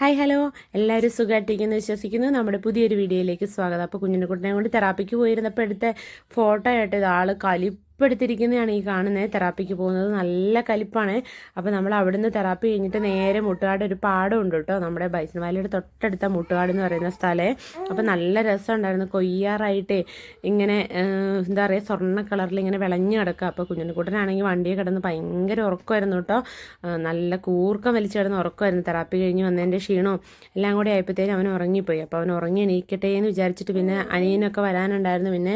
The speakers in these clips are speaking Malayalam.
ഹായ് ഹലോ എല്ലാവരും സുഖമായിട്ടിരിക്കുന്നു വിശ്വസിക്കുന്നു. നമ്മുടെ പുതിയൊരു വീഡിയോയിലേക്ക് സ്വാഗതം. അപ്പോൾ കുഞ്ഞിനെ കുട്ടനെ കൊണ്ട് തെറാപ്പിക്ക് പോയിരുന്നപ്പോൾ എടുത്ത ഫോട്ടോ ആയിട്ട് ഇത് ആൾ കലിപ്പെടുത്തിരിക്കുന്നതാണ് ഈ കാണുന്നത്. തെറാപ്പിക്ക് പോകുന്നത് നല്ല കലിപ്പാണ്. അപ്പോൾ നമ്മൾ അവിടുന്ന് തെറാപ്പി കഴിഞ്ഞിട്ട് നേരെ മുട്ടുകാട് ഒരു പാടം ഉണ്ട് കേട്ടോ. നമ്മുടെ ബൈസൻവാലിയുടെ തൊട്ടടുത്ത മുട്ടുകാട് എന്ന് പറയുന്ന സ്ഥലേ. അപ്പോൾ നല്ല രസമുണ്ടായിരുന്നു. കൊയ്യാറായിട്ട് ഇങ്ങനെ എന്താ പറയുക സ്വർണ കളറിൽ ഇങ്ങനെ വിളഞ്ഞു കിടക്കുക. അപ്പോൾ കുഞ്ഞിനെക്കുട്ടനാണെങ്കിൽ വണ്ടിയെ കിടന്ന് ഭയങ്കര ഉറക്കമായിരുന്നു കേട്ടോ. നല്ല കൂർക്കം വലിച്ചു കിടന്ന് ഉറക്കമായിരുന്നു. തെറാപ്പി കഴിഞ്ഞ് വന്നതിന്റെ ക്ഷീണവും എല്ലാം കൂടി ആയപ്പോഴത്തേനും അവൻ ഉറങ്ങിപ്പോയി. അപ്പോൾ അവൻ ഉറങ്ങി എണീക്കട്ടെ എന്ന് വിചാരിച്ചിട്ട് പിന്നെ അനിയനൊക്കെ വരാനുണ്ടായിരുന്നു. പിന്നെ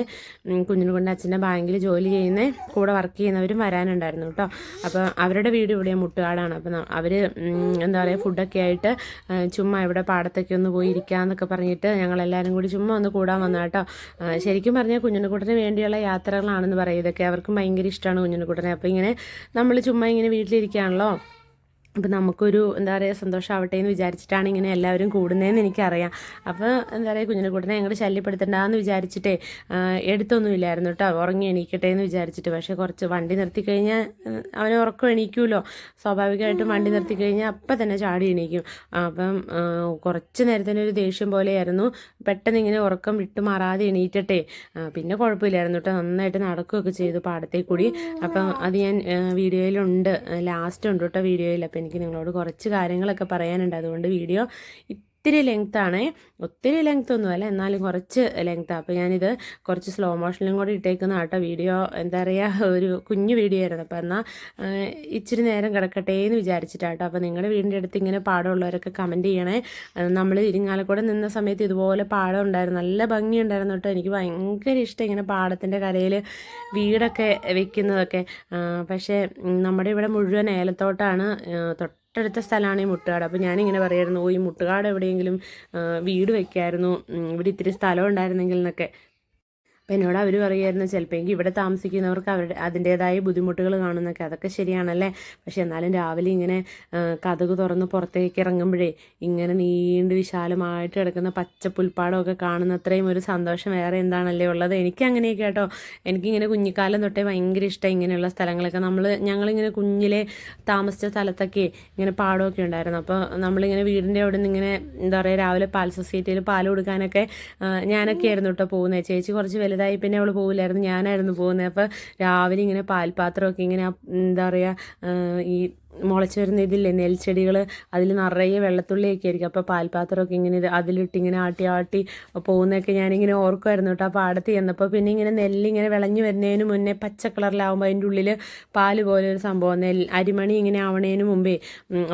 ഉം, കുഞ്ഞിനെ കൊണ്ട് അച്ഛന്റെ ബാങ്കിൽ ജോലി ചെയ്യുന്ന കൂടെ വർക്ക് ചെയ്യുന്നവരും വരാനുണ്ടായിരുന്നു കേട്ടോ അപ്പോൾ അവരുടെ വീട് ഇവിടെ മുട്ടുകാടാണ്. അപ്പോൾ അവർ എന്താ പറയുക ഫുഡൊക്കെ ആയിട്ട് ചുമ്മാ ഇവിടെ പാടത്തൊക്കെ ഒന്ന് പോയി ഇരിക്കാമെന്നൊക്കെ പറഞ്ഞിട്ട് ഞങ്ങളെല്ലാവരും കൂടി ചുമ്മാ ഒന്ന് കൂടാൻ വന്ന കേട്ടോ ശരിക്കും പറഞ്ഞാൽ കുഞ്ഞിനെക്കുട്ടന് വേണ്ടിയുള്ള യാത്രകളാണെന്ന് പറയും. ഇതൊക്കെ അവർക്കും ഭയങ്കര ഇഷ്ടമാണ് കുഞ്ഞിനെക്കുട്ടനെ അപ്പോൾ ഇങ്ങനെ നമ്മൾ ചുമ്മാ ഇങ്ങനെ വീട്ടിലിരിക്കുകയാണല്ലോ അപ്പം നമുക്കൊരു എന്താ പറയുക സന്തോഷമാവട്ടെ എന്ന് വിചാരിച്ചിട്ടാണ് ഇങ്ങനെ എല്ലാവരും കൂടുന്നതെന്ന് എനിക്കറിയാം. അപ്പോൾ എന്താ പറയുക കുഞ്ഞിനെ കൂടുന്നത് ഞങ്ങൾ ശല്യപ്പെടുത്തണ്ടെന്ന് വിചാരിച്ചിട്ടേ എടുത്തൊന്നുമില്ലായിരുന്നു കേട്ടോ ഉറങ്ങി എണീക്കട്ടെ എന്ന് വിചാരിച്ചിട്ട്. പക്ഷേ കുറച്ച് വണ്ടി നിർത്തി കഴിഞ്ഞാൽ അവനെ ഉറക്കം എണീക്കുമല്ലോ സ്വാഭാവികമായിട്ടും വണ്ടി നിർത്തി കഴിഞ്ഞാൽ അപ്പം തന്നെ ചാടി എണീക്കും. അപ്പം കുറച്ച് നേരത്തിന് ഒരു ദേഷ്യം പോലെയായിരുന്നു. പെട്ടെന്ന് ഇങ്ങനെ ഉറക്കം വിട്ടു മാറാതെ എണീറ്റട്ടെ. പിന്നെ കുഴപ്പമില്ലായിരുന്നു കേട്ടോ നന്നായിട്ട് നടക്കുകയൊക്കെ ചെയ്തു പാടത്തേക്കൂടി. അപ്പം അത് ഞാൻ വീഡിയോയിലുണ്ട്. ലാസ്റ്റ് ഉണ്ട് കേട്ടോ വീഡിയോയിൽ. അപ്പം എനിക്ക് നിങ്ങളോട് കുറച്ച് കാര്യങ്ങളൊക്കെ പറയാനുണ്ട്. അതുകൊണ്ട് വീഡിയോ ഇത്തിരി ലെങ്ത്താണ് ഒത്തിരി ലെങ്ത് ഒന്നുമല്ല എന്നാലും കുറച്ച് ലെങ്ത്താണ് അപ്പോൾ ഞാനിത് കുറച്ച് സ്ലോ മോഷനിലും കൂടി ഇട്ടേക്കുന്ന ആട്ടോ വീഡിയോ എന്താ പറയുക ഒരു കുഞ്ഞു വീഡിയോ ആയിരുന്നു. അപ്പോൾ എന്നാൽ ഇച്ചിരി നേരം കിടക്കട്ടെ എന്ന് വിചാരിച്ചിട്ടാട്ടോ. അപ്പോൾ നിങ്ങളുടെ വീടിന്റെ അടുത്ത് ഇങ്ങനെ പാടമുള്ളവരൊക്കെ കമന്റ് ചെയ്യണേ. നമ്മൾ ഇരിങ്ങാലക്കൂടെ നിന്ന സമയത്ത് ഇതുപോലെ പാടം ഉണ്ടായിരുന്നു. നല്ല ഭംഗിയുണ്ടായിരുന്നു കേട്ടോ. എനിക്ക് ഭയങ്കര ഇഷ്ടം ഇങ്ങനെ പാടത്തിന്റെ കരയിൽ വീടൊക്കെ വെക്കുന്നതൊക്കെ. പക്ഷേ നമ്മുടെ ഇവിടെ മുഴുവൻ ഏലത്തോട്ടാണ് ആ, തൊട്ടടുത്ത സ്ഥലമാണ് ഈ മുട്ടുകാട്. അപ്പോൾ ഞാനിങ്ങനെ പറയായിരുന്നു ഓ ഈ മുട്ടുകാട് എവിടെയെങ്കിലും വീട് വെക്കായിരുന്നു. ഇവിടെ ഇത്തിരി സ്ഥലം ഉണ്ടായിരുന്നെങ്കിൽ എന്നൊക്കെ. അപ്പം എന്നോട് അവർ പറയുമായിരുന്നു ചിലപ്പോൾ എങ്കിൽ ഇവിടെ താമസിക്കുന്നവർക്ക് അവരുടെ അതിന്റേതായ ബുദ്ധിമുട്ടുകൾ കാണുന്നൊക്കെ അതൊക്കെ ശരിയാണല്ലേ? പക്ഷെ എന്നാലും രാവിലെ ഇങ്ങനെ കഥക് തുറന്ന് പുറത്തേക്ക് ഇറങ്ങുമ്പോഴേ ഇങ്ങനെ നീണ്ട് വിശാലമായിട്ട് കിടക്കുന്ന പച്ച പുൽപ്പാടമൊക്കെ കാണുന്ന അത്രയും ഒരു സന്തോഷം വേറെ എന്താണല്ലേ ഉള്ളത്? എനിക്ക് അങ്ങനെയൊക്കെ കേട്ടോ. എനിക്കിങ്ങനെ കുഞ്ഞിക്കാലം തൊട്ടേ ഭയങ്കര ഇഷ്ടം ഇങ്ങനെയുള്ള സ്ഥലങ്ങളൊക്കെ. നമ്മൾ ഞങ്ങളിങ്ങനെ കുഞ്ഞിലെ താമസിച്ച സ്ഥലത്തൊക്കെ ഇങ്ങനെ പാടമൊക്കെ ഉണ്ടായിരുന്നു. അപ്പോൾ നമ്മളിങ്ങനെ വീടിന്റെ അവിടെ നിന്ന് ഇങ്ങനെ എന്താ പറയുക രാവിലെ പാൽ സൊസൈറ്റിയിൽ പാൽ കൊടുക്കാനൊക്കെ ഞാനൊക്കെ ആയിരുന്നു കേട്ടോ പോകുന്നത് ചേച്ചി കുറച്ച് വലുതായി പിന്നെ അവൾ പോകില്ലായിരുന്നു ഞാനായിരുന്നു പോകുന്നത്. അപ്പോൾ രാവിലെ ഇങ്ങനെ പാൽപാത്രമൊക്കെ ഇങ്ങനെ എന്താ പറയുക ഈ മുളച്ച് വരുന്ന ഇതില്ലേ നെൽച്ചെടികൾ അതിൽ നിറയെ വെള്ളത്തുള്ളിയൊക്കെ ആയിരിക്കും. അപ്പോൾ പാൽപാത്രമൊക്കെ ഇങ്ങനെ ഇത് അതിലിട്ട് ഇങ്ങനെ ആട്ടി ആട്ടി പോകുന്നതൊക്കെ ഞാനിങ്ങനെ ഓർക്കുമായിരുന്നു കേട്ടോ ആ പാടത്ത് ചെന്നപ്പോൾ. പിന്നെ ഇങ്ങനെ നെല്ലിങ്ങനെ വിളഞ്ഞു വരുന്നതിന് മുന്നേ പച്ച കളറിലാവുമ്പോൾ അതിന്റെ ഉള്ളിൽ പാൽ പോലെ ഒരു സംഭവം. നെൽ അരിമണി ഇങ്ങനെ ആവണേന് മുമ്പേ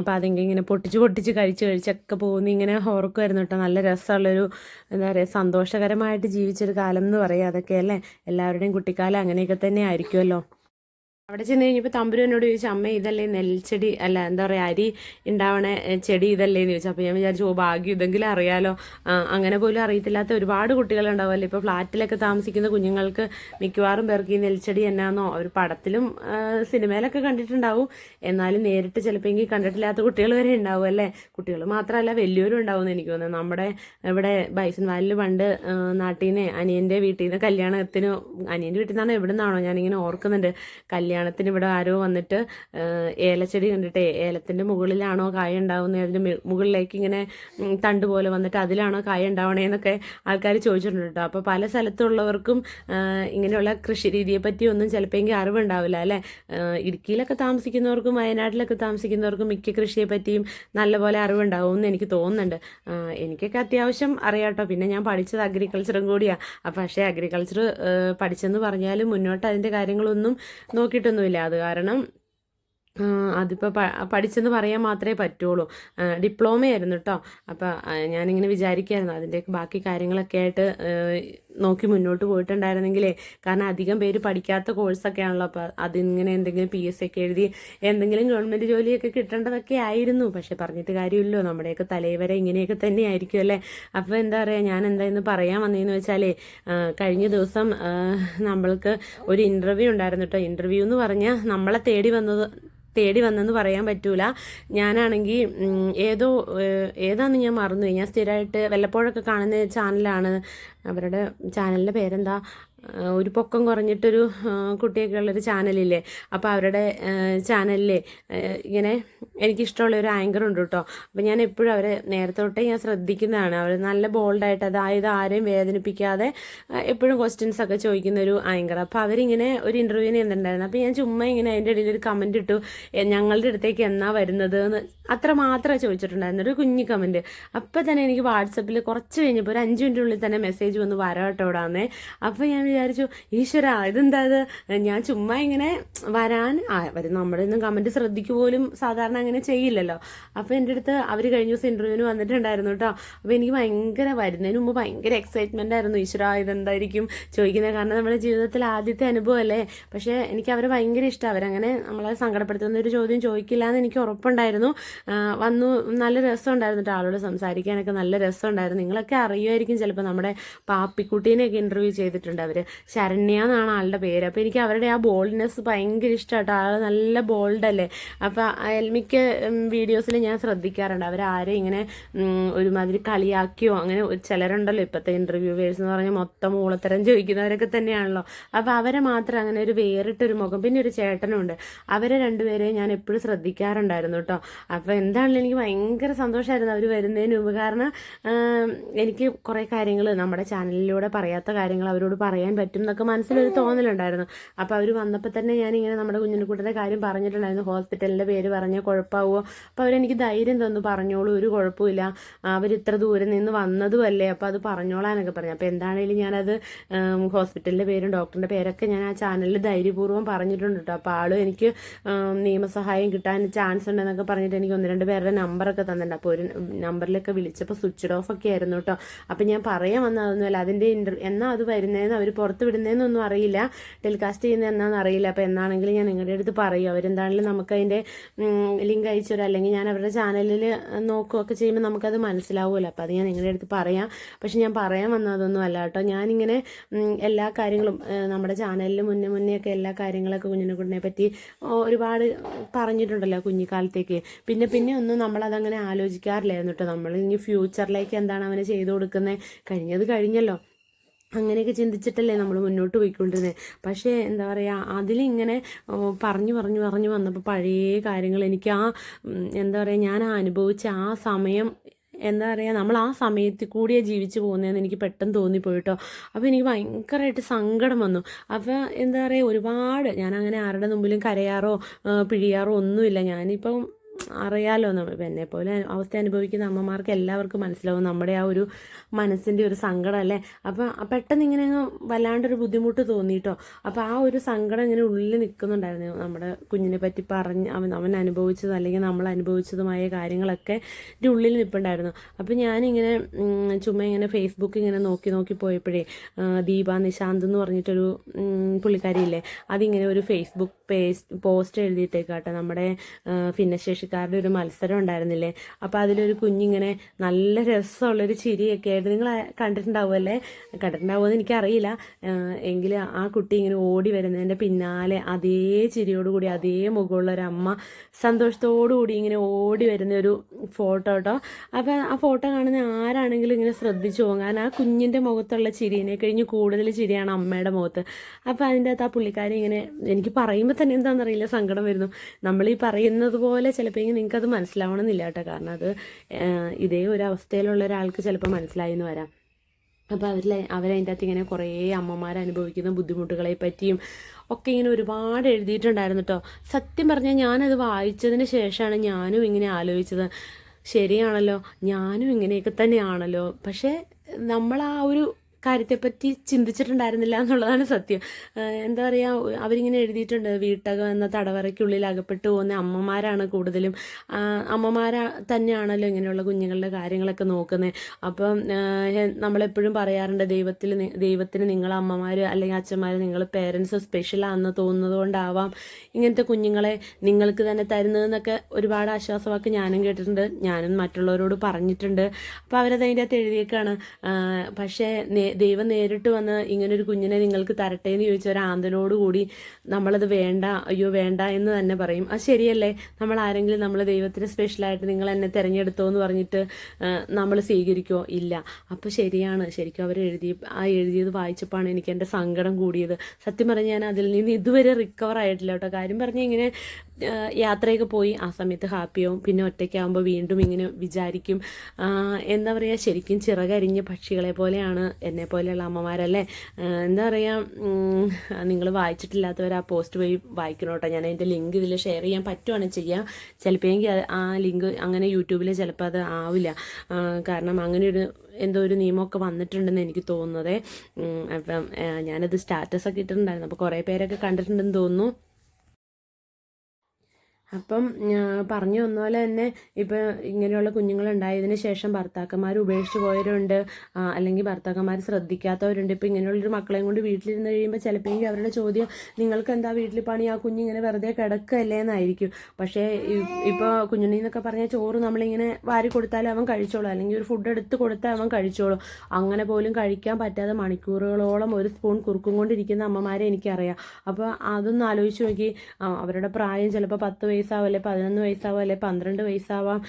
അപ്പോൾ അതെങ്കിൽ ഇങ്ങനെ പൊട്ടിച്ച് പൊട്ടിച്ച് കഴിച്ച് കഴിച്ചൊക്കെ പോകുന്ന ഇങ്ങനെ ഓർക്കുമായിരുന്നു കേട്ടോ. നല്ല രസമുള്ളൊരു എന്താ പറയുക സന്തോഷകരമായിട്ട് ജീവിച്ചൊരു കാലം എന്ന് പറയുക അതൊക്കെ അല്ലേ? എല്ലാവരുടെയും കുട്ടിക്കാലം അങ്ങനെയൊക്കെ തന്നെ ആയിരിക്കുമല്ലോ അവിടെ ചെന്ന് കഴിഞ്ഞപ്പോൾ തമ്പുരു എന്നോട് ചോദിച്ചു അമ്മ ഇതല്ലേ നെൽച്ചെടി? അല്ല എന്താ പറയുക അരി ഉണ്ടാവണ ചെടി ഇതല്ലേ? എന്ന് ചോദിച്ചു. അപ്പോൾ ഞാൻ വിചാരിച്ചു ഓ ഭാഗ്യം ഇതെങ്കിലും അറിയാലോ. അങ്ങനെ പോലും അറിയത്തില്ലാത്ത ഒരുപാട് കുട്ടികളുണ്ടാവുമല്ലോ. ഇപ്പോൾ ഫ്ലാറ്റിലൊക്കെ താമസിക്കുന്ന കുഞ്ഞുങ്ങൾക്ക് മിക്കവാറും പേർക്ക് ഈ നെൽച്ചെടി എന്നാന്നോ അവർ പടത്തിലും സിനിമയിലൊക്കെ കണ്ടിട്ടുണ്ടാവും. എന്നാലും നേരിട്ട് ചിലപ്പോൾ എങ്കിൽ കണ്ടിട്ടില്ലാത്ത കുട്ടികൾ വരെ ഉണ്ടാവും അല്ലേ കുട്ടികൾ മാത്രമല്ല വലിയവരും ഉണ്ടാവും എന്ന് എനിക്ക് തോന്നുന്നത് നമ്മുടെ ഇവിടെ ബൈസൺ വാലിൽ പണ്ട് നാട്ടിൽ നിന്ന് അനിയന്റെ വീട്ടിൽ നിന്ന് കല്യാണത്തിന് അനിയന്റെ വീട്ടിൽ നിന്നാണോ എവിടെ നിന്നാണോ ഞാനിങ്ങനെ ഓർക്കുന്നുണ്ട് കല്യാണത്തിന് ഇവിടെ ആരോ വന്നിട്ട് ഏലച്ചെടി കണ്ടിട്ട് ഏലത്തിന്റെ മുകളിലാണോ കായ ഉണ്ടാവുന്നത് അതിന് മുകളിലേക്ക് ഇങ്ങനെ തണ്ട് പോലെ വന്നിട്ട് അതിലാണോ കായ ഉണ്ടാവണേന്നൊക്കെ ആൾക്കാർ ചോദിച്ചിട്ടുണ്ട് കേട്ടോ. അപ്പോൾ പല സ്ഥലത്തുള്ളവർക്കും ഇങ്ങനെയുള്ള കൃഷി രീതിയെ പറ്റി ഒന്നും ചിലപ്പോൾ അറിവുണ്ടാവില്ല അല്ലേ? ഇടുക്കിയിലൊക്കെ താമസിക്കുന്നവർക്കും വയനാട്ടിലൊക്കെ താമസിക്കുന്നവർക്കും മിക്ക കൃഷിയെ പറ്റിയും നല്ലപോലെ അറിവുണ്ടാവും എന്ന് എനിക്ക് തോന്നുന്നുണ്ട്. എനിക്കൊക്കെ അത്യാവശ്യം അറിയാട്ടോ പിന്നെ ഞാൻ പഠിച്ചത് അഗ്രികൾച്ചറും കൂടിയാണ് പക്ഷേ അഗ്രികൾച്ചർ പഠിച്ചെന്ന് പറഞ്ഞാലും മുന്നോട്ട് അതിന്റെ കാര്യങ്ങളൊന്നും നോക്കിയിട്ടൊന്നുമില്ല അത് കാരണം അതിപ്പോൾ പഠിച്ചെന്ന് പറയാൻ മാത്രമേ പറ്റുള്ളൂ. ഡിപ്ലോമ ആയിരുന്നു കേട്ടോ അപ്പോൾ ഞാനിങ്ങനെ വിചാരിക്കുകയായിരുന്നു അതിന്റെയൊക്കെ ബാക്കി കാര്യങ്ങളൊക്കെ ആയിട്ട് നോക്കി മുന്നോട്ട് പോയിട്ടുണ്ടായിരുന്നെങ്കിലേ കാരണം അധികം പേര് പഠിക്കാത്ത കോഴ്സൊക്കെ ആണല്ലോ. അപ്പോൾ അതിങ്ങനെ എന്തെങ്കിലും പി എസ് ഒക്കെ എഴുതി എന്തെങ്കിലും ഗവൺമെന്റ് ജോലിയൊക്കെ കിട്ടേണ്ടതൊക്കെ ആയിരുന്നു. പക്ഷെ പറഞ്ഞിട്ട് കാര്യമില്ലല്ലോ. നമ്മുടെയൊക്കെ തലവരെ ഇങ്ങനെയൊക്കെ തന്നെ ആയിരിക്കും അല്ലേ? അപ്പോൾ എന്താ പറയുക ഞാൻ എന്തായിരുന്നു പറയാൻ വന്നതെന്ന് വെച്ചാലേ കഴിഞ്ഞ ദിവസം നമ്മൾക്ക് ഒരു ഇന്റർവ്യൂ ഉണ്ടായിരുന്നു കേട്ടോ ഇന്റർവ്യൂ എന്ന് പറഞ്ഞാൽ നമ്മളെ തേടി വന്നത് തേടി വന്നെന്ന് പറയാൻ പറ്റൂല. ഞാനാണെങ്കിൽ ഏതോ ഏതാണെന്ന് ഞാൻ മറന്നുപോയി. ഞാൻ സ്ഥിരമായിട്ട് വല്ലപ്പോഴൊക്കെ കാണുന്ന ചാനലാണ് അവരുടെ ചാനലിന്റെ പേരെന്താ? ഒരു പൊക്കം കുറഞ്ഞിട്ടൊരു കുട്ടിയൊക്കെ ഉള്ളൊരു ചാനലില്ലേ? അപ്പോൾ അവരുടെ ചാനലിൽ ഇങ്ങനെ എനിക്കിഷ്ടമുള്ള ഒരു ആങ്കർ ഉണ്ട് കേട്ടോ അപ്പോൾ ഞാൻ എപ്പോഴും അവരെ നേരത്തോട്ടേ തൊട്ടേ ഞാൻ ശ്രദ്ധിക്കുന്നതാണ്. അവർ നല്ല ബോൾഡായിട്ട് അതായത് ആരെയും വേദനിപ്പിക്കാതെ എപ്പോഴും ക്വസ്റ്റ്യൻസ് ഒക്കെ ചോദിക്കുന്ന ഒരു ആങ്കർ അപ്പോൾ അവരിങ്ങനെ ഒരു ഇന്റർവ്യൂവിന് എന്തുണ്ടായിരുന്നു അപ്പോൾ ഞാൻ ചുമ്മാ ഇങ്ങനെ അതിന്റെ ഇടയിൽ ഒരു കമന്റ് ഇട്ടു. ഞങ്ങളുടെ അടുത്തേക്ക് എന്നാ വരുന്നത് എന്ന് അത്ര മാത്രമേ ചോദിച്ചിട്ടുണ്ടായിരുന്നു ഒരു കുഞ്ഞു കമന്റ് അപ്പോൾ തന്നെ എനിക്ക് വാട്സപ്പിൽ കുറച്ച് കഴിഞ്ഞപ്പോൾ ഒരു അഞ്ച് മിനിറ്റിനുള്ളിൽ തന്നെ മെസ്സേജ് വന്ന് ഇടാന്നേ അപ്പോൾ ഞാൻ വിചാരിച്ചു ഈശ്വര ഇതെന്താ ഇത് ഞാൻ ചുമ്മാ ഇങ്ങനെ വരാൻ വരും നമ്മുടെ ഒന്നും കമന്റ് ശ്രദ്ധിക്കു പോലും സാധാരണ അങ്ങനെ ചെയ്യില്ലല്ലോ. അപ്പോൾ എന്റെ അടുത്ത് അവർ കഴിഞ്ഞ ദിവസം ഇന്റർവ്യൂവിന് വന്നിട്ടുണ്ടായിരുന്നു കേട്ടോ അപ്പോൾ എനിക്ക് ഭയങ്കര വരുന്നതിന് മുമ്പ് ഭയങ്കര എക്സൈറ്റ്മെന്റ് ആയിരുന്നു. ഈശ്വര ഇതെന്തായിരിക്കും? ചോദിക്കുന്നത് കാരണം നമ്മുടെ ജീവിതത്തിൽ ആദ്യത്തെ അനുഭവമല്ലേ? പക്ഷേ എനിക്ക് അവരെ ഭയങ്കര ഇഷ്ടം. അവരങ്ങനെ നമ്മളെ സങ്കടപ്പെടുത്തുന്ന ഒരു ചോദ്യം ചോദിക്കില്ല എന്ന് എനിക്ക് ഉറപ്പുണ്ടായിരുന്നു. വന്നു നല്ല രസമുണ്ടായിരുന്നു കേട്ടോ ആളോട് സംസാരിക്കാനൊക്കെ നല്ല രസമുണ്ടായിരുന്നു. നിങ്ങളൊക്കെ അറിയുമായിരിക്കും ചിലപ്പോൾ നമ്മുടെ പാപ്പിക്കുട്ടീനെയൊക്കെ ഇന്റർവ്യൂ ചെയ്തിട്ടുണ്ട് അവർ ശരണ്യ എന്നാണ് ആളുടെ പേര്. അപ്പോൾ എനിക്ക് അവരുടെ ആ ബോൾഡ്നെസ് ഭയങ്കര ഇഷ്ടമാട്ടോ ആൾ നല്ല ബോൾഡല്ലേ അപ്പോൾ മിക്ക വീഡിയോസിൽ ഞാൻ ശ്രദ്ധിക്കാറുണ്ട്. അവരാരെ ഇങ്ങനെ ഒരുമാതിരി കളിയാക്കിയോ? അങ്ങനെ ചിലരുണ്ടല്ലോ ഇപ്പോഴത്തെ ഇന്റർവ്യൂവേഴ്സ് എന്ന് പറഞ്ഞാൽ മൊത്തം മൂളത്തരം ചോദിക്കുന്നവരൊക്കെ തന്നെയാണല്ലോ. അപ്പോൾ അവരെ മാത്രം അങ്ങനെ ഒരു വേറിട്ടൊരു മുഖം. പിന്നെ ഒരു ചേട്ടനുണ്ട്. അവരെ രണ്ടുപേരെയും ഞാൻ എപ്പോഴും ശ്രദ്ധിക്കാറുണ്ടായിരുന്നു കേട്ടോ. അപ്പോൾ എന്താണെങ്കിലും എനിക്ക് ഭയങ്കര സന്തോഷമായിരുന്നു അവർ വരുന്നതിന് മുമ്പ്. കാരണം എനിക്ക് കുറേ കാര്യങ്ങൾ നമ്മുടെ ചാനലിലൂടെ പറയാത്ത കാര്യങ്ങൾ അവരോട് പറയാൻ പറ്റും എന്നൊക്കെ മനസ്സിലൊരു തോന്നലുണ്ടായിരുന്നു. അപ്പോൾ അവർ വന്നപ്പോൾ തന്നെ ഞാനിങ്ങനെ നമ്മുടെ കുഞ്ഞിനെക്കുട്ടിയുടെ കാര്യം പറഞ്ഞിട്ടുണ്ടായിരുന്നു. ഹോസ്പിറ്റലിന്റെ പേര് പറഞ്ഞാൽ കുഴപ്പമാവുമോ അപ്പോൾ അവരെനിക്ക് ധൈര്യം തന്നു. പറഞ്ഞോളൂ ഒരു കുഴപ്പമില്ല. അവർ ഇത്ര ദൂരെ നിന്ന് വന്നതുമല്ലേ? അപ്പോൾ അത് പറഞ്ഞോളാനൊക്കെ പറഞ്ഞു. അപ്പോൾ എന്താണെങ്കിലും ഞാനത് ഹോസ്പിറ്റലിന്റെ പേരും ഡോക്ടറിന്റെ പേരൊക്കെ ഞാൻ ആ ചാനലിൽ ധൈര്യപൂർവം പറഞ്ഞിട്ടുണ്ട് കേട്ടോ. അപ്പോൾ ആളും എനിക്ക് നിയമസഹായം കിട്ടാൻ ചാൻസ് ഉണ്ടെന്നൊക്കെ പറഞ്ഞിട്ട് എനിക്ക് ഒന്ന് രണ്ട് പേരുടെ നമ്പറൊക്കെ തന്നിട്ടുണ്ട്. അപ്പോൾ ഒരു നമ്പറിലൊക്കെ വിളിച്ചപ്പോൾ സ്വിച്ച് ഓഫ് ഒക്കെ ആയിരുന്നു കേട്ടോ. അപ്പോൾ ഞാൻ പറയാൻ വന്നതൊന്നുമല്ല. അതിന്റെ ഇന്റർ എന്നാൽ അത് വരുന്നതെന്ന് അവർ പുറത്ത് വിടുന്നതെന്നൊന്നും അറിയില്ല. ടെലികാസ്റ്റ് ചെയ്യുന്നത് എന്നാന്ന് അറിയില്ല. അപ്പോൾ എന്നാണെങ്കിലും ഞാൻ നിങ്ങളുടെ അടുത്ത് പറയും. അവരെന്താണെങ്കിലും നമുക്ക് അതിന്റെ ലിങ്ക് അയച്ചുതരാം. അല്ലെങ്കിൽ ഞാൻ അവരുടെ ചാനലിൽ നോക്കുകയൊക്കെ ചെയ്യുമ്പോൾ നമുക്കത് മനസ്സിലാവുമല്ലോ. അപ്പോൾ അത് ഞാൻ നിങ്ങളുടെ അടുത്ത് പറയാം. പക്ഷെ ഞാൻ പറയാൻ വന്നതൊന്നും അല്ല കേട്ടോ. ഞാനിങ്ങനെ എല്ലാ കാര്യങ്ങളും നമ്മുടെ ചാനലിൽ മുന്നേ മുന്നേ ഒക്കെ എല്ലാ കാര്യങ്ങളൊക്കെ കുഞ്ഞിനെ കുഞ്ഞിനെ പറ്റി ഒരുപാട് പറഞ്ഞിട്ടുണ്ടല്ലോ കുഞ്ഞിക്കാലത്തേക്ക്. പിന്നെ പിന്നെ ഒന്നും നമ്മളതങ്ങനെ ആലോചിക്കാറില്ലായിരുന്നു കേട്ടോ. നമ്മൾ ഇനി ഫ്യൂച്ചറിലേക്ക് എന്താണ് അവന് ചെയ്തു കൊടുക്കുന്നത്? കഴിഞ്ഞത് കഴിഞ്ഞല്ലോ. അങ്ങനെയൊക്കെ ചിന്തിച്ചിട്ടല്ലേ നമ്മൾ മുന്നോട്ട് പോയിക്കൊണ്ടിരുന്നത് പക്ഷേ എന്താ പറയുക അതിലിങ്ങനെ പറഞ്ഞു പറഞ്ഞു പറഞ്ഞു വന്നപ്പോൾ പഴയ കാര്യങ്ങൾ എനിക്ക് ആ എന്താ പറയുക ഞാൻ അനുഭവിച്ച ആ സമയം എന്താ പറയുക നമ്മൾ ആ സമയത്ത് കൂടിയേ ജീവിച്ചു പോകുന്നതെന്ന് എനിക്ക് പെട്ടെന്ന് തോന്നിപ്പോയിട്ടോ. അപ്പോൾ എനിക്ക് ഭയങ്കരമായിട്ട് സങ്കടം വന്നു. അപ്പോൾ എന്താ പറയുക ഒരുപാട് ഞാൻ അങ്ങനെ ആരുടെ മുമ്പിലും കരയാറോ പിഴിയാറോ ഒന്നുമില്ല. ഞാനിപ്പം അറിയാലോ നമ്മൾ എന്നെ പോലെ അവസ്ഥ അനുഭവിക്കുന്ന അമ്മമാർക്ക് എല്ലാവർക്കും മനസ്സിലാവും. നമ്മുടെ ആ ഒരു മനസ്സിന്റെ ഒരു സങ്കടം അല്ലേ? അപ്പോൾ പെട്ടെന്ന് ഇങ്ങനെ അങ്ങ് വല്ലാണ്ടൊരു ബുദ്ധിമുട്ട് തോന്നിയിട്ടോ അപ്പോൾ ആ ഒരു സങ്കടം ഇങ്ങനെ ഉള്ളിൽ നിൽക്കുന്നുണ്ടായിരുന്നു നമ്മുടെ കുഞ്ഞിനെ പറ്റി പറഞ്ഞ് അവൻ അവൻ അനുഭവിച്ചത് അല്ലെങ്കിൽ നമ്മൾ അനുഭവിച്ചതുമായ കാര്യങ്ങളൊക്കെ എന്റെ ഉള്ളിൽ നിൽപ്പുണ്ടായിരുന്നു അപ്പോൾ ഞാനിങ്ങനെ ചുമ്മാ ഇങ്ങനെ ഫേസ്ബുക്ക് ഇങ്ങനെ നോക്കി നോക്കി പോയപ്പോഴേ ദീപ നിശാന്ത് എന്ന് പറഞ്ഞിട്ടൊരു പുള്ളിക്കാരിയില്ലേ അതിങ്ങനെ ഒരു ഫേസ്ബുക്ക് പേസ് പോസ്റ്റ് എഴുതിയിട്ടേക്കാട്ടെ. നമ്മുടെ ആ, ഭിന്നശേഷിക്കാരുടെ ഒരു മത്സരം ഉണ്ടായിരുന്നില്ലേ? അപ്പോൾ അതിലൊരു കുഞ്ഞിങ്ങനെ നല്ല രസമുള്ളൊരു ചിരിയൊക്കെ ആയിട്ട് നിങ്ങൾ കണ്ടിട്ടുണ്ടാവുമല്ലേ? കണ്ടിട്ടുണ്ടാവുമെന്ന് എനിക്കറിയില്ല. എങ്കിൽ ആ കുട്ടി ഇങ്ങനെ ഓടി വരുന്നതിന്റെ പിന്നാലെ അതേ ചിരിയോടുകൂടി അതേ മുഖമുള്ള ഒരു അമ്മ സന്തോഷത്തോടു കൂടി ഇങ്ങനെ ഓടി വരുന്ന ഒരു ഫോട്ടോ കേട്ടോ അപ്പോൾ ആ ഫോട്ടോ കാണുന്ന ആരാണെങ്കിലും ഇങ്ങനെ ശ്രദ്ധിച്ചു പോകും കാരണം ആ കുഞ്ഞിന്റെ മുഖത്തുള്ള ചിരിനെ കഴിഞ്ഞ് കൂടുതൽ ചിരിയാണ് അമ്മയുടെ മുഖത്ത്. അപ്പോൾ അതിന്റെ അകത്ത് ആ പുള്ളിക്കാരി ഇങ്ങനെ എനിക്ക് പറയുമ്പോൾ തന്നെ എന്താണെന്നറിയില്ല സങ്കടം വരുന്നു. നമ്മൾ ഈ പറയുന്നത് പോലെ ചിലപ്പോൾ നിങ്ങൾക്കത് മനസ്സിലാവണമെന്നില്ല കേട്ടോ. കാരണം അത് ഇതേ ഒരു അവസ്ഥയിലുള്ള ഒരാൾക്ക് ചിലപ്പോൾ മനസ്സിലായി എന്ന് വരാം. അപ്പോൾ അവരിൽ അവരതിന്റെ അകത്ത് ഇങ്ങനെ കുറേ അമ്മമാർ അനുഭവിക്കുന്ന ബുദ്ധിമുട്ടുകളെ പറ്റിയും ഒക്കെ ഇങ്ങനെ ഒരുപാട് എഴുതിയിട്ടുണ്ടായിരുന്നു കേട്ടോ. സത്യം പറഞ്ഞാൽ ഞാനത് വായിച്ചതിന് ശേഷമാണ് ഞാനും ഇങ്ങനെ ആലോചിച്ചത്. ശരിയാണല്ലോ ഞാനും ഇങ്ങനെയൊക്കെ തന്നെയാണല്ലോ. പക്ഷേ നമ്മൾ ആ ഒരു കാര്യത്തെപ്പറ്റി ചിന്തിച്ചിട്ടുണ്ടായിരുന്നില്ല എന്നുള്ളതാണ് സത്യം. എന്താ പറയുക അവരിങ്ങനെ എഴുതിയിട്ടുണ്ട് വീട്ടകം എന്ന തടവറയ്ക്കുള്ളിൽ അകപ്പെട്ടു പോകുന്ന അമ്മമാരാണ് കൂടുതലും. അമ്മമാരാ തന്നെയാണല്ലോ ഇങ്ങനെയുള്ള കുഞ്ഞുങ്ങളുടെ കാര്യങ്ങളൊക്കെ നോക്കുന്നത് അപ്പം നമ്മളെപ്പോഴും പറയാറുണ്ട് ദൈവത്തിൽ ദൈവത്തിന് നിങ്ങൾ അമ്മമാർ അല്ലെങ്കിൽ അച്ഛന്മാർ നിങ്ങൾ പേരൻസ് സ്പെഷ്യലാണെന്ന് തോന്നുന്നത് കൊണ്ടാവാം ഇങ്ങനത്തെ കുഞ്ഞുങ്ങളെ നിങ്ങൾക്ക് തന്നെ തരുന്നതെന്നൊക്കെ ഒരുപാട് ആശ്വാസവാക്ക് ഞാനും കേട്ടിട്ടുണ്ട്. ഞാനും മറ്റുള്ളവരോട് പറഞ്ഞിട്ടുണ്ട്. അപ്പോൾ അവരത് അതിന്റെ അകത്ത് എഴുതിയേക്കാണ്. പക്ഷേ ദൈവം നേരിട്ട് വന്ന് ഇങ്ങനൊരു കുഞ്ഞിനെ നിങ്ങൾക്ക് തരട്ടെ എന്ന് ചോദിച്ച ഒരു ആന്തലോട് കൂടി നമ്മളത് വേണ്ട അയ്യോ വേണ്ട എന്ന് തന്നെ പറയും. അത് ശരിയല്ലേ? നമ്മൾ ആരെങ്കിലും നമ്മൾ ദൈവത്തിന് സ്പെഷ്യലായിട്ട് നിങ്ങൾ എന്നെ തിരഞ്ഞെടുത്തോ എന്ന് പറഞ്ഞിട്ട് നമ്മൾ സ്വീകരിക്കുമോ ഇല്ല. അപ്പോൾ ശരിയാണ്. ശരിക്കും അവർ എഴുതി ആ എഴുതിയത് വായിച്ചപ്പോഴാണ് എനിക്ക് എന്റെ സങ്കടം കൂടിയത്. സത്യം പറഞ്ഞാൽ ഞാൻ അതിൽ നിന്ന് ഇതുവരെ റിക്കവർ ആയിട്ടില്ല കേട്ടോ. കാര്യം പറഞ്ഞാൽ ഇങ്ങനെ യാത്രയൊക്കെ പോയി ആ സമയത്ത് ഹാപ്പിയാവും. പിന്നെ ഒറ്റയ്ക്കാവുമ്പോൾ വീണ്ടും ഇങ്ങനെ വിചാരിക്കും. എന്താ പറയുക ശരിക്കും ചിറകരിഞ്ഞ പക്ഷികളെ പോലെയാണ് എന്നെ പോലെയുള്ള അമ്മമാരല്ലേ? എന്താ പറയുക നിങ്ങൾ വായിച്ചിട്ടില്ലാത്തവർ ആ പോസ്റ്റ് പോയി വായിക്കണം കേട്ടോ ഞാൻ അതിന്റെ ലിങ്ക് ഇതിൽ ഷെയർ ചെയ്യാൻ പറ്റുവാണ് ചെയ്യാം. ചിലപ്പോൾ എങ്കിൽ ആ ലിങ്ക് അങ്ങനെ യൂട്യൂബിൽ ചിലപ്പോൾ അത് ആവില്ല. കാരണം അങ്ങനെ ഒരു എന്തോ ഒരു നിയമമൊക്കെ വന്നിട്ടുണ്ടെന്ന് എനിക്ക് തോന്നുന്നത്. അപ്പം ഞാനത് സ്റ്റാറ്റസൊക്കെ ഇട്ടിട്ടുണ്ടായിരുന്നു. അപ്പോൾ കുറേ പേരൊക്കെ കണ്ടിട്ടുണ്ടെന്ന് തോന്നുന്നു. അപ്പം പറഞ്ഞു വന്ന പോലെ തന്നെ ഇപ്പം ഇങ്ങനെയുള്ള കുഞ്ഞുങ്ങളുണ്ടായതിന് ശേഷം ഭർത്താക്കന്മാർ ഉപേക്ഷിച്ച് പോയവരുണ്ട്. അല്ലെങ്കിൽ ഭർത്താക്കന്മാർ ശ്രദ്ധിക്കാത്തവരുണ്ട്. ഇപ്പം ഇങ്ങനെയുള്ളൊരു മക്കളെയും കൊണ്ട് വീട്ടിലിരുന്ന് കഴിയുമ്പോൾ ചിലപ്പോൾ അവരുടെ ചോദ്യം നിങ്ങൾക്ക് എന്താ വീട്ടിൽ പണി? ആ കുഞ്ഞിങ്ങനെ വെറുതെ കിടക്കല്ലേ? എന്നായിരിക്കും. പക്ഷേ ഇപ്പോൾ കുഞ്ഞുണ്ണി എന്നൊക്കെ പറഞ്ഞാൽ ചോറ് നമ്മളിങ്ങനെ വാരി കൊടുത്താലും അവൻ കഴിച്ചോളൂ. അല്ലെങ്കിൽ ഒരു ഫുഡ് എടുത്ത് കൊടുത്താൽ അവൻ കഴിച്ചോളൂ. അങ്ങനെ പോലും കഴിക്കാൻ പറ്റാതെ മണിക്കൂറുകളോളം ഒരു സ്പൂൺ കുറുക്കും കൊണ്ടിരിക്കുന്ന അമ്മമാരെ എനിക്കറിയാം. അപ്പോൾ അതൊന്ന് ആലോചിച്ച് നോക്കി. അവരുടെ പ്രായം ചിലപ്പോൾ പത്ത് വയസ്സാവും അല്ലെ പതിനൊന്ന് വയസ്സാവും അല്ലെ പന്ത്രണ്ട് വയസ്സാവാം.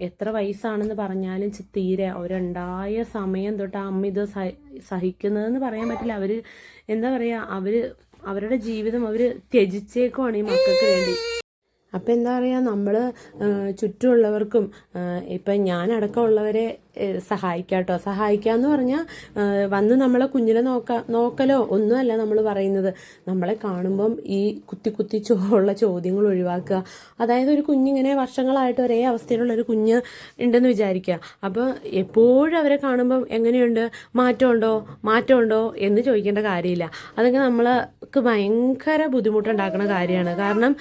എത്ര വയസ്സാണെന്ന് പറഞ്ഞാലും തീരെ അവരുണ്ടായ സമയം തൊട്ട് ആ അമ്മ ഇത് സഹി- സഹിക്കുന്നതെന്ന് പറയാൻ പറ്റില്ല. അവർ എന്താ പറയുക അവർ അവരുടെ ജീവിതം അവർ ത്യജിച്ചേക്കുവാണ് ഈ മക്കൾക്ക് വേണ്ടി. അപ്പം എന്താ പറയുക നമ്മൾ ചുറ്റുമുള്ളവർക്കും ഇപ്പം ഞാനടക്കമുള്ളവരെ സഹായിക്കാം കേട്ടോ സഹായിക്കുക എന്ന് പറഞ്ഞാൽ വന്ന് നമ്മളെ കുഞ്ഞിനെ നോക്ക നോക്കലോ? ഒന്നുമല്ല നമ്മൾ പറയുന്നത്. നമ്മളെ കാണുമ്പം ഈ കുത്തി കുത്തി ഉള്ള ചോദ്യങ്ങൾ ഒഴിവാക്കുക. അതായത് ഒരു കുഞ്ഞിങ്ങനെ വർഷങ്ങളായിട്ട് ഒരേ അവസ്ഥയിലുള്ള ഒരു കുഞ്ഞ് ഉണ്ടെന്ന് വിചാരിക്കുക. അപ്പോൾ എപ്പോഴും അവരെ കാണുമ്പം എങ്ങനെയുണ്ട്? മാറ്റമുണ്ടോ? മാറ്റമുണ്ടോ? എന്ന് ചോദിക്കേണ്ട കാര്യമില്ല. അതൊക്കെ നമ്മൾക്ക് ഭയങ്കര ബുദ്ധിമുട്ടുണ്ടാക്കുന്ന കാര്യമാണ്. കാരണം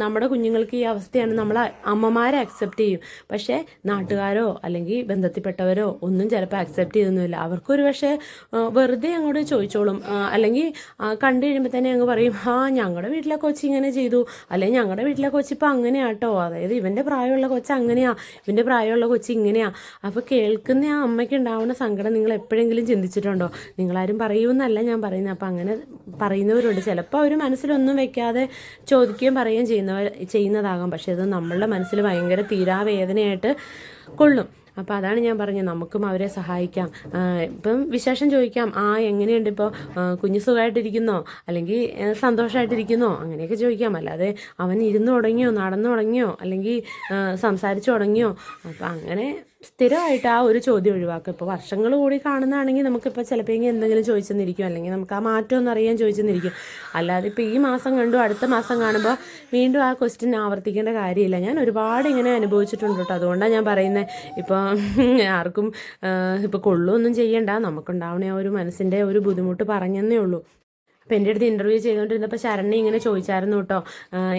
നമ്മുടെ കുഞ്ഞുങ്ങൾക്ക് ഈ അവസ്ഥയാണ് നമ്മൾ അമ്മമാരെ അക്സെപ്റ്റ് ചെയ്യും. പക്ഷേ നാട്ടുകാരോ അല്ലെങ്കിൽ ബന്ധത്തിൽപ്പെട്ടവരോ ഒന്നും ചിലപ്പോൾ അക്സെപ്റ്റ് ചെയ്തൊന്നുമില്ല അവർക്കൊരു പക്ഷേ വെറുതെ അങ്ങോട്ട് ചോദിച്ചോളും. അല്ലെങ്കിൽ കണ്ടു കഴിയുമ്പോൾ തന്നെ അങ്ങ് പറയും ആ ഞങ്ങളുടെ വീട്ടിലെ കൊച്ചി ഇങ്ങനെ ചെയ്തു. അല്ലെങ്കിൽ ഞങ്ങളുടെ വീട്ടിലെ കൊച്ചി ഇപ്പം അങ്ങനെയാട്ടോ അതായത് ഇവന്റെ പ്രായമുള്ള കൊച്ചി അങ്ങനെയാ. ഇവന്റെ പ്രായമുള്ള കൊച്ചി ഇങ്ങനെയാ. അപ്പോൾ കേൾക്കുന്ന ആ അമ്മയ്ക്ക് ഉണ്ടാവുന്ന സങ്കടം നിങ്ങൾ എപ്പോഴെങ്കിലും ചിന്തിച്ചിട്ടുണ്ടോ? നിങ്ങളാരും പറയുമെന്നല്ല ഞാൻ പറയുന്നത് അപ്പം അങ്ങനെ പറയുന്നവരുണ്ട് ചിലപ്പോൾ അവർ മനസ്സിലൊന്നും വെക്കാതെ ചോദിക്കുകയും പറയുകയും ചെയ്യുന്നവർ ചെയ്യുന്നതാകാം. പക്ഷേ ഇത് നമ്മളുടെ മനസ്സിൽ ഭയങ്കര തീരാവേദനയായിട്ട് കൊള്ളും. അപ്പോൾ അതാണ് ഞാൻ പറഞ്ഞത്. നമുക്കും അവരെ സഹായിക്കാം. ഇപ്പം വിശേഷം ചോദിക്കാം. ആ എങ്ങനെയുണ്ട് ഇപ്പോൾ കുഞ്ഞു സുഖമായിട്ടിരിക്കുന്നോ അല്ലെങ്കിൽ സന്തോഷമായിട്ടിരിക്കുന്നോ അങ്ങനെയൊക്കെ ചോദിക്കാം. അല്ലാതെ അവൻ ഇരുന്ന് തുടങ്ങിയോ നടന്നു തുടങ്ങിയോ അല്ലെങ്കിൽ സംസാരിച്ചു തുടങ്ങിയോ അപ്പം അങ്ങനെ സ്ഥിരമായിട്ട് ആ ഒരു ചോദ്യം ഒഴിവാക്കുക ഇപ്പോൾ വർഷങ്ങൾ കൂടി കാണുന്നതാണെങ്കിൽ നമുക്കിപ്പോൾ ചിലപ്പോൾ എന്തെങ്കിലും ചോദിച്ചെന്നിരിക്കും. അല്ലെങ്കിൽ നമുക്ക് ആ മാറ്റം അറിയാൻ ചോദിച്ചെന്നിരിക്കും. അല്ലാതെ ഇപ്പോൾ ഈ മാസം കണ്ടു അടുത്ത മാസം കാണുമ്പോൾ വീണ്ടും ആ ക്വസ്റ്റ്യൻ ആവർത്തിക്കേണ്ട കാര്യമില്ല. ഞാൻ ഒരുപാട് ഇങ്ങനെ അനുഭവിച്ചിട്ടുണ്ട് കേട്ടോ. അതുകൊണ്ടാണ് ഞാൻ പറയുന്നത് ഇപ്പോൾ ആർക്കും ഇപ്പോൾ കൊള്ളുമൊന്നും ചെയ്യണ്ട. നമുക്കുണ്ടാവണ ആ ഒരു മനസ്സിന്റെ ഒരു ബുദ്ധിമുട്ട് പറഞ്ഞെന്നേ ഉള്ളൂ. അപ്പം എന്റെ അടുത്ത് ഇന്റർവ്യൂ ചെയ്തുകൊണ്ടിരുന്നപ്പോൾ ശരണി ഇങ്ങനെ ചോദിച്ചായിരുന്നു കേട്ടോ.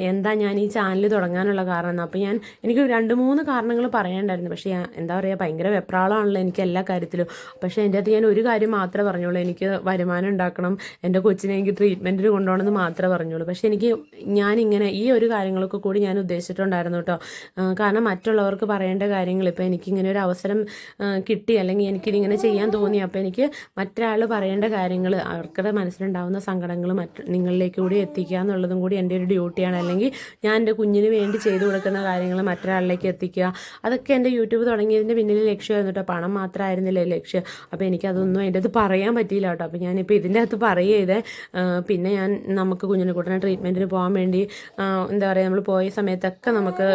എന്താ ഞാൻ ഈ ചാനൽ തുടങ്ങാനുള്ള കാരണം അപ്പോൾ ഞാൻ എനിക്ക് രണ്ട് മൂന്ന് കാരണങ്ങൾ പറയാനുണ്ടായിരുന്നു. പക്ഷേ എന്താ പറയുക ഭയങ്കര വെപ്രാളമാണല്ലോ എനിക്ക് എല്ലാ കാര്യത്തിലും. പക്ഷേ എന്റെ അടുത്ത് ഞാൻ ഒരു കാര്യം മാത്രമേ പറഞ്ഞുള്ളൂ. എനിക്ക് വരുമാനം ഉണ്ടാക്കണം. എന്റെ കൊച്ചിനെ എനിക്ക് ട്രീറ്റ്മെന്റിന് കൊണ്ടുപോകണമെന്ന് മാത്രമേ പറഞ്ഞുള്ളൂ. പക്ഷേ എനിക്ക് ഞാനിങ്ങനെ ഈ ഒരു കാര്യങ്ങളൊക്കെ കൂടി ഞാൻ ഉദ്ദേശിച്ചിട്ടുണ്ടായിരുന്നു കേട്ടോ. കാരണം മറ്റുള്ളവർക്ക് പറയേണ്ട കാര്യങ്ങൾ. ഇപ്പോൾ എനിക്കിങ്ങനെ ഒരു അവസരം കിട്ടി. അല്ലെങ്കിൽ എനിക്കിതിങ്ങനെ ചെയ്യാൻ തോന്നി. അപ്പോൾ എനിക്ക് മറ്റൊരാൾ പറയേണ്ട കാര്യങ്ങൾ അവർക്കുടെ മനസ്സിലുണ്ടാവുന്ന സങ്കടങ്ങൾ മറ്റ് നിങ്ങളിലേക്ക് കൂടി എത്തിക്കുക എന്നുള്ളതും കൂടി എന്റെ ഒരു ഡ്യൂട്ടിയാണ്. അല്ലെങ്കിൽ ഞാൻ എന്റെ കുഞ്ഞിന് വേണ്ടി ചെയ്തു കൊടുക്കുന്ന കാര്യങ്ങൾ മറ്റൊരാളിലേക്ക് എത്തിക്കുക. അതൊക്കെ എന്റെ യൂട്യൂബ് തുടങ്ങിയതിന്റെ പിന്നിൽ ലക്ഷ്യമായിരുന്നു കേട്ടോ. പണം മാത്രമായിരുന്നില്ല ലക്ഷ്യം? അപ്പോൾ എനിക്കതൊന്നും അതിന്റെ അത് പറയാൻ പറ്റിയില്ല കേട്ടോ. അപ്പോൾ ഞാനിപ്പോൾ ഇതിന്റെ അകത്ത് പറയുക പിന്നെ ഞാൻ നമുക്ക് കുഞ്ഞിനെ കൂട്ടനെ ട്രീറ്റ്മെന്റിന് പോകാൻ വേണ്ടി എന്താ പറയുക നമ്മൾ പോയ സമയത്തൊക്കെ നമുക്ക്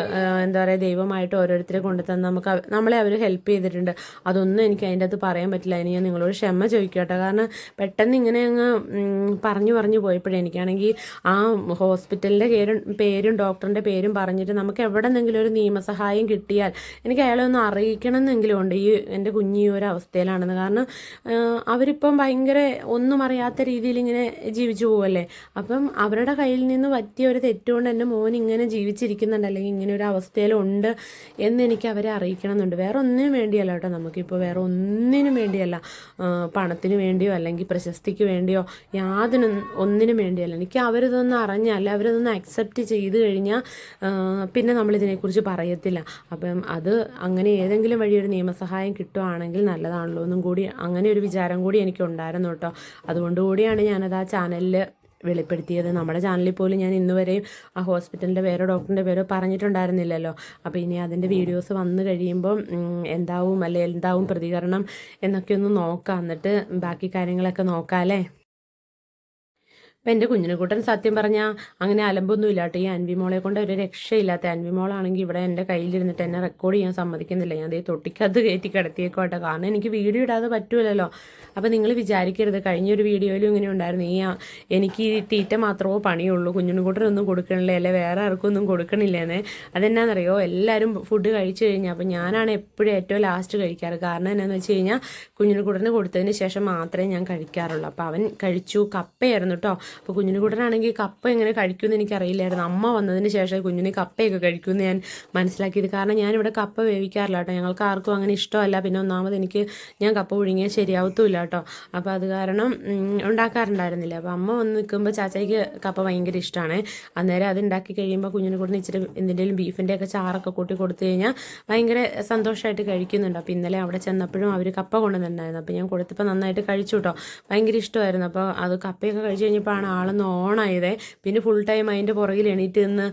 എന്താ പറയുക ദൈവമായിട്ട് ഓരോരുത്തരെ കൊണ്ടുതന്ന് നമുക്ക് നമ്മളെ അവർ ഹെൽപ്പ് ചെയ്തിട്ടുണ്ട്. അതൊന്നും എനിക്ക് അതിന്റെ അകത്ത് പറയാൻ പറ്റില്ല. ഇനി ഞാൻ നിങ്ങളോട് ക്ഷമ ചോദിക്കട്ടെ. കാരണം പെട്ടെന്ന് ഇങ്ങനെ അങ്ങ് പറഞ്ഞു പറഞ്ഞു പോയപ്പോഴേ എനിക്കാണെങ്കിൽ ആ ഹോസ്പിറ്റലിന്റെ പേരും പേരും ഡോക്ടറിന്റെ പേരും പറഞ്ഞിട്ട് നമുക്ക് എവിടെന്നെങ്കിലും ഒരു നിയമസഹായം കിട്ടിയാൽ എനിക്ക് അയാളെ ഒന്ന് അറിയിക്കണം എന്നെങ്കിലും ഉണ്ട്. ഈ എന്റെ കുഞ്ഞി ഒരു അവസ്ഥയിലാണെന്ന്. കാരണം അവരിപ്പം ഭയങ്കര ഒന്നും അറിയാത്ത രീതിയിൽ ഇങ്ങനെ ജീവിച്ചു പോവല്ലേ? അപ്പം അവരുടെ കയ്യിൽ നിന്ന് പറ്റിയ ഒരു തെറ്റുകൊണ്ട് എന്റെ മോൻ ഇങ്ങനെ ജീവിച്ചിരിക്കുന്നുണ്ട്. അല്ലെങ്കിൽ ഇങ്ങനെ ഒരു അവസ്ഥയിലുണ്ട് എന്ന് എനിക്ക് അവരെ അറിയിക്കണം എന്നുണ്ട് വേറെ ഒന്നിനും വേണ്ടിയല്ല കേട്ടോ നമുക്കിപ്പോൾ. വേറെ ഒന്നിനും വേണ്ടിയല്ല പണത്തിന് വേണ്ടിയോ അല്ലെങ്കിൽ പ്രശസ്തിക്ക് വേണ്ടിയോ യാതൊന്നും ഒന്നിനും വേണ്ടിയല്ല. എനിക്ക് അവരിതൊന്നും അറിഞ്ഞാൽ അവരിതൊന്ന് അക്സെപ്റ്റ് ചെയ്ത് കഴിഞ്ഞാൽ പിന്നെ നമ്മളിതിനെക്കുറിച്ച് പറയത്തില്ല. അപ്പം അത് അങ്ങനെ ഏതെങ്കിലും വഴി ഒരു നിയമസഹായം കിട്ടുവാണെങ്കിൽ നല്ലതാണല്ലോ എന്നും കൂടി അങ്ങനെ ഒരു വിചാരം കൂടി എനിക്ക് ഉണ്ടായിരുന്നു കേട്ടോ. അതുകൊണ്ട് കൂടിയാണ് ഞാനത് ആ ചാനലിൽ വെളിപ്പെടുത്തിയത്. നമ്മുടെ ചാനലിൽ പോലും ഞാൻ ഇന്ന് വരെയും ആ ഹോസ്പിറ്റലിന്റെ പേരോ ഡോക്ടറിന്റെ പേരോ പറഞ്ഞിട്ടുണ്ടായിരുന്നില്ലല്ലോ. അപ്പോൾ ഇനി അതിന്റെ വീഡിയോസ് വന്നു കഴിയുമ്പം എന്താവും അല്ലെ എന്താവും പ്രതികരണം എന്നൊക്കെ ഒന്ന് നോക്കാം. എന്നിട്ട് ബാക്കി കാര്യങ്ങളൊക്കെ നോക്കാം അല്ലേ അപ്പം എന്റെ കുഞ്ഞിനെക്കൂട്ടൻ സത്യം പറഞ്ഞാൽ അങ്ങനെ അലമ്പൊന്നും ഇല്ല ഈ അൻവി മോളെ കൊണ്ട് ഒരു രക്ഷയില്ലാത്ത അൻവി മോളാണെങ്കിൽ ഇവിടെ എന്റെ കയ്യിലിരുന്നിട്ട് എന്നെ റെക്കോർഡ് ചെയ്യാൻ സമ്മതിക്കുന്നില്ല. ഞാൻ അതേ തൊട്ടിക്കകത്ത് കയറ്റി കിടത്തിയേക്കോട്ടെ കാരണം എനിക്ക് വീഡിയോ ഇടാതെ പറ്റുമല്ലോ അപ്പോൾ നിങ്ങൾ വിചാരിക്കരുത്. കഴിഞ്ഞൊരു വീഡിയോയിലും ഇങ്ങനെ ഉണ്ടായിരുന്നു. ഈ എനിക്ക് ഈ തീറ്റ മാത്രമേ പണിയുള്ളൂ. കുഞ്ഞിനെക്കൂട്ടനൊന്നും കൊടുക്കണില്ല? അല്ലെ വേറെ ആർക്കും ഒന്നും കൊടുക്കണില്ലേന്നേ. അതെന്നാണെന്നറിയോ എല്ലാവരും ഫുഡ് കഴിച്ചു കഴിഞ്ഞാൽ അപ്പോൾ ഞാനാണ് എപ്പോഴും ഏറ്റവും ലാസ്റ്റ് കഴിക്കാറ്. കാരണം എന്നാന്ന് വെച്ച് കഴിഞ്ഞാൽ കുഞ്ഞിനെക്കൂട്ടന് കൊടുത്തതിന് ശേഷം മാത്രമേ ഞാൻ കഴിക്കാറുള്ളൂ. അപ്പോൾ അവൻ കഴിച്ചു. കപ്പയായിരുന്നു കേട്ടോ അപ്പോൾ കുഞ്ഞിന് കൂട്ടനാണെങ്കിൽ കപ്പ എങ്ങനെ കഴിക്കുമെന്ന് എനിക്കറിയില്ലായിരുന്നു. അമ്മ വന്നതിന് ശേഷം കുഞ്ഞിന് കപ്പയൊക്കെ കഴിക്കുമെന്ന് ഞാൻ മനസ്സിലാക്കിയത്. കാരണം ഞാനിവിടെ കപ്പ വേവിക്കാറില്ല കേട്ടോ. ഞങ്ങൾക്ക് ആർക്കും അങ്ങനെ ഇഷ്ടമല്ല. പിന്നെ ഒന്നാമത് എനിക്ക് ഞാൻ കപ്പ പുഴുങ്ങിയാൽ ശരിയാവത്തുമില്ല കേട്ടോ. അപ്പോൾ അത് കാരണം ഉണ്ടാക്കാറുണ്ടായിരുന്നില്ല. അപ്പോൾ അമ്മ വന്ന് നിൽക്കുമ്പോൾ ചാച്ചയ്ക്ക് കപ്പ ഭയങ്കര ഇഷ്ടമാണ്. അന്നേരം അത് ഉണ്ടാക്കി കഴിയുമ്പോൾ കുഞ്ഞിന് കൂടെ ഇച്ചിരി എന്തെങ്കിലും ബീഫിന്റെ ഒക്കെ ചാറൊക്കെ കൂട്ടി കൊടുത്തു കഴിഞ്ഞാൽ ഭയങ്കര സന്തോഷമായിട്ട് കഴിക്കുന്നുണ്ട്. അപ്പോൾ ഇന്നലെ അവിടെ ചെന്നപ്പോഴും അവർ കപ്പ കൊണ്ടുവന്നിട്ടുണ്ടായിരുന്നു. അപ്പോൾ ഞാൻ കൊടുത്തപ്പോൾ നന്നായിട്ട് കഴിച്ചു കേട്ടോ. ഭയങ്കര ഇഷ്ടമായിരുന്നു. അപ്പോൾ അത് കപ്പയൊക്കെ കഴിച്ച് കഴിഞ്ഞപ്പോഴാണ് ആളൊന്ന് ഓണായത്. പിന്നെ ഫുൾ ടൈം അതിന്റെ പുറകിൽ എണീറ്റ് നിന്ന്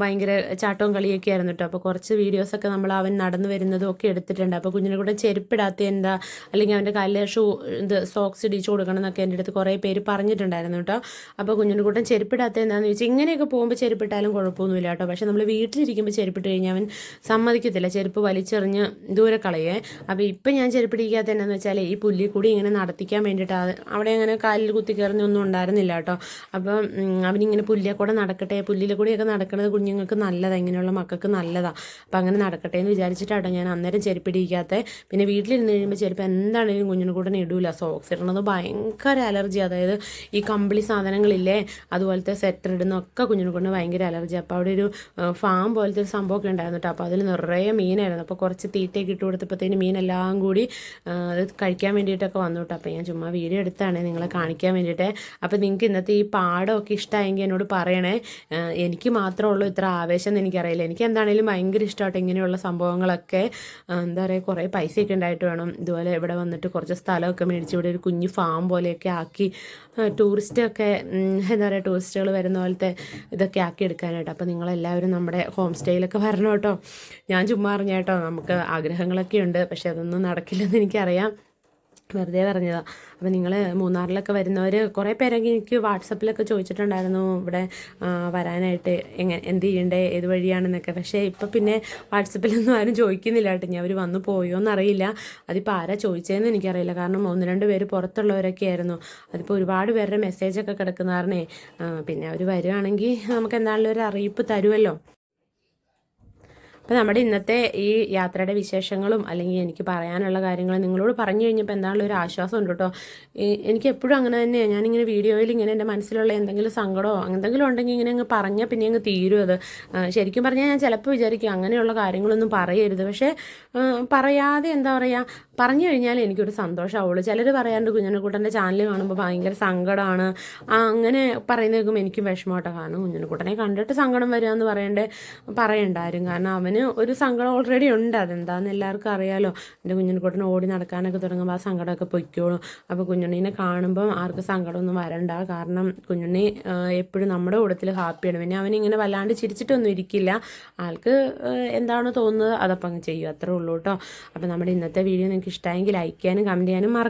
ഭയങ്കര ചാട്ടവും കളിയൊക്കെ ആയിരുന്നു കേട്ടോ അപ്പോൾ കുറച്ച് വീഡിയോസൊക്കെ നമ്മൾ അവൻ നടന്നു വരുന്നതും ഒക്കെ എടുത്തിട്ടുണ്ട്. അപ്പോൾ കുഞ്ഞിനെ കൂടെ ചെരുപ്പിടാത്ത എന്താ അല്ലെങ്കിൽ അവന്റെ കാലിൽ ഷൂ ഇത് സോക്സ് ഇടിച്ചു കൊടുക്കണം എന്നൊക്കെ എന്റെ അടുത്ത് കുറേ പേര് പറഞ്ഞിട്ടുണ്ടായിരുന്നു കേട്ടോ അപ്പോൾ കുഞ്ഞിനെ കൂട്ടം ചെരുപ്പിടാത്ത എന്താണെന്ന് ചോദിച്ചാൽ ഇങ്ങനെയൊക്കെ പോകുമ്പോൾ ചെരുപ്പിട്ടാലും കുഴപ്പമൊന്നുമില്ല കേട്ടോ പക്ഷേ നമ്മൾ വീട്ടിലിരിക്കുമ്പോൾ ചെരുപ്പിട്ട് കഴിഞ്ഞാൽ അവൻ സമ്മതിക്കത്തില്ല. ചെരുപ്പ് വലിച്ചെറിഞ്ഞ് ദൂരെ കളയേ. അപ്പോൾ ഇപ്പം ഞാൻ ചെരുപ്പിടിക്കാത്ത എന്താണെന്ന് വെച്ചാൽ ഈ പുല്ലിൽ കൂടി ഇങ്ങനെ നടത്തിക്കാൻ വേണ്ടിയിട്ട് അവിടെ അങ്ങനെ കാലിൽ കുത്തി കയറിഞ്ഞൊന്നും ഉണ്ടായിരുന്നില്ല കേട്ടോ അപ്പം അവനിങ്ങനെ പുല്ലിയെ കൂടെ നടക്കട്ടെ പുല്ലിലെ കൂടിയൊക്കെ നടക്കുന്നത് കുഞ്ഞുങ്ങൾക്ക് നല്ലതാണ് ഇങ്ങനെയുള്ള മക്കൾക്ക് നല്ലതാണ് അപ്പം അങ്ങനെ നടക്കട്ടെ എന്ന് വിചാരിച്ചിട്ടാട്ടോ ഞാൻ അന്നേരം ചെരുപ്പിടിക്കാത്ത. പിന്നെ വീട്ടിലിരുന്ന് കഴിയുമ്പോൾ ചെരുപ്പ് എന്താണെങ്കിലും കുഞ്ഞിനെ കൂടെ ഇടൂല. സോക്സ് ഇടുന്നത് ഭയങ്കര അലർജി അതായത് ഈ കമ്പിളി സാധനങ്ങളില്ലേ അതുപോലത്തെ സെറ്റർ ഇടുന്നൊക്കെ കുഞ്ഞിനെ കൊണ്ട് ഭയങ്കര അലർജി അപ്പോൾ അവിടെ ഒരു ഫാം പോലത്തെ ഒരു സംഭവമൊക്കെ ഉണ്ടായിരുന്നു കേട്ടോ. അപ്പോൾ അതിൽ നിറയെ മീനായിരുന്നു. അപ്പോൾ കുറച്ച് തീറ്റയൊക്കെ ഇട്ട് കൊടുത്തപ്പോഴത്തേന് മീനെല്ലാം കൂടി അത് കഴിക്കാൻ വേണ്ടിയിട്ടൊക്കെ വന്നു കേട്ടോ. അപ്പോൾ ഞാൻ ചുമ്മാ വീഡിയോ എടുത്താണ് നിങ്ങളെ കാണിക്കാൻ വേണ്ടിയിട്ട്. അപ്പോൾ നിങ്ങൾക്ക് ഇന്നത്തെ ഈ പാടമൊക്കെ ഇഷ്ടമായെങ്കിൽ എന്നോട് പറയണേ. എനിക്ക് മാത്രമേ ഉള്ളൂ ഇത്ര ആവേശം എന്ന് എനിക്കറിയില്ല. എനിക്ക് എന്താണെങ്കിലും ഭയങ്കര ഇഷ്ടമായിട്ട് ഇങ്ങനെയുള്ള സംഭവങ്ങളൊക്കെ എന്താ പറയുക കുറേ പൈസയൊക്കെ ഉണ്ടായിട്ട് വേണം. ഇതുപോലെ ഇവിടെ വന്നിട്ട് കുറച്ച് സ്ഥലമൊക്കെ മേടിച്ച് ഇവിടെ ഒരു കുഞ്ഞു ഫാം പോലെയൊക്കെ ആക്കി ടൂറിസ്റ്റൊക്കെ എന്താ പറയുക ടൂറിസ്റ്റുകൾ വരുന്ന പോലത്തെ ഇതൊക്കെ ആക്കി എടുക്കാനായിട്ട്. അപ്പോൾ നിങ്ങളെല്ലാവരും നമ്മുടെ ഹോം സ്റ്റേയിലൊക്കെ വരണം കേട്ടോ. ഞാൻ ചുമ്മാ അറിഞ്ഞ കേട്ടോ നമുക്ക് ആഗ്രഹങ്ങളൊക്കെ ഉണ്ട് പക്ഷെ അതൊന്നും നടക്കില്ലെന്ന് എനിക്കറിയാം. വെറുതെ പറഞ്ഞതാണ് അപ്പോൾ നിങ്ങൾ മൂന്നാറിലൊക്കെ വരുന്നവർ കുറേ പേരൊക്കെ എനിക്ക് വാട്സപ്പിലൊക്കെ ചോദിച്ചിട്ടുണ്ടായിരുന്നു ഇവിടെ വരാനായിട്ട് എങ്ങനെ എന്ത് ചെയ്യണ്ടേ ഏത് വഴിയാണെന്നൊക്കെ. പക്ഷേ ഇപ്പോൾ പിന്നെ വാട്സപ്പിലൊന്നും ആരും ചോദിക്കുന്നില്ല കേട്ടോ. ഞാൻ അവർ വന്നു പോയോ എന്നറിയില്ല അതിപ്പോൾ ആരാ ചോദിച്ചതെന്ന് എനിക്കറിയില്ല. കാരണം ഒന്ന് രണ്ട് പേര് പുറത്തുള്ളവരൊക്കെ ആയിരുന്നു. അതിപ്പോൾ ഒരുപാട് പേരുടെ മെസ്സേജൊക്കെ കിടക്കുന്ന കാരണേ പിന്നെ അവർ വരുവാണെങ്കിൽ നമുക്ക് എന്താണെങ്കിലും ഒരു അറിയിപ്പ് തരുമല്ലോ അപ്പോൾ നമ്മുടെ ഇന്നത്തെ ഈ യാത്രയുടെ വിശേഷങ്ങളും അല്ലെങ്കിൽ എനിക്ക് പറയാനുള്ള കാര്യങ്ങൾ നിങ്ങളോട് പറഞ്ഞു കഴിഞ്ഞപ്പോൾ എന്താണല്ലോ ഒരു ആശ്വാസം ഉണ്ട് കേട്ടോ. എനിക്ക് എപ്പോഴും അങ്ങനെ തന്നെയാണ് ഞാനിങ്ങനെ വീഡിയോയിൽ ഇങ്ങനെ എന്റെ മനസ്സിലുള്ള എന്തെങ്കിലും സങ്കടമോ എന്തെങ്കിലും ഉണ്ടെങ്കിൽ ഇങ്ങനെ അങ്ങ് പറഞ്ഞാൽ പിന്നെ അങ്ങ് തീരും അത്. ശരിക്കും പറഞ്ഞാൽ ഞാൻ ചിലപ്പോൾ വിചാരിക്കും അങ്ങനെയുള്ള കാര്യങ്ങളൊന്നും പറയരുത്. പക്ഷേ പറയാതെ എന്താ പറയുക പറഞ്ഞു കഴിഞ്ഞാൽ എനിക്കൊരു സന്തോഷമാവുള്ളൂ ചിലർ പറയാണ്ട് കുഞ്ഞനക്കൂട്ടന്റെ ചാനൽ കാണുമ്പോൾ ഭയങ്കര സങ്കടമാണ് അങ്ങനെ പറയുന്ന കേൾക്കുമ്പോൾ എനിക്കും വിഷമമായിട്ട് കാരണം കുഞ്ഞനക്കൂട്ടനെ കണ്ടിട്ട് സങ്കടം വരിക എന്ന് പറയണ്ടേ പറയണ്ടാരും. കാരണം അവന് ഒരു സങ്കടം ഓൾറെഡി ഉണ്ട്. അതെന്താണെന്ന് എല്ലാവർക്കും അറിയാലോ. എന്റെ കുഞ്ഞിനെക്കൂട്ടിന് ഓടി നടക്കാനൊക്കെ തുടങ്ങുമ്പോൾ ആ സങ്കടമൊക്കെ പൊയ്ക്കോളും. അപ്പോൾ കുഞ്ഞുണ്ണീനെ കാണുമ്പോൾ ആർക്കും സങ്കടമൊന്നും വരണ്ട. കാരണം കുഞ്ഞുണ്ണി എപ്പോഴും നമ്മുടെ കൂടത്തിൽ ഹാപ്പിയാണ് പിന്നെ അവനിങ്ങനെ വല്ലാണ്ട് ചിരിച്ചിട്ടൊന്നും ഇരിക്കില്ല. ആൾക്ക് എന്താണോ തോന്നുന്നത്? അതപ്പം അങ്ങ് ചെയ്യും. അത്രേ ഉള്ളൂ കേട്ടോ. അപ്പോൾ നമ്മുടെ ഇന്നത്തെ വീഡിയോ നിങ്ങൾക്ക് ഇഷ്ടമായെങ്കിൽ ലൈക്ക് ചെയ്യാനും കമന്റ് ചെയ്യാനും മറക്കും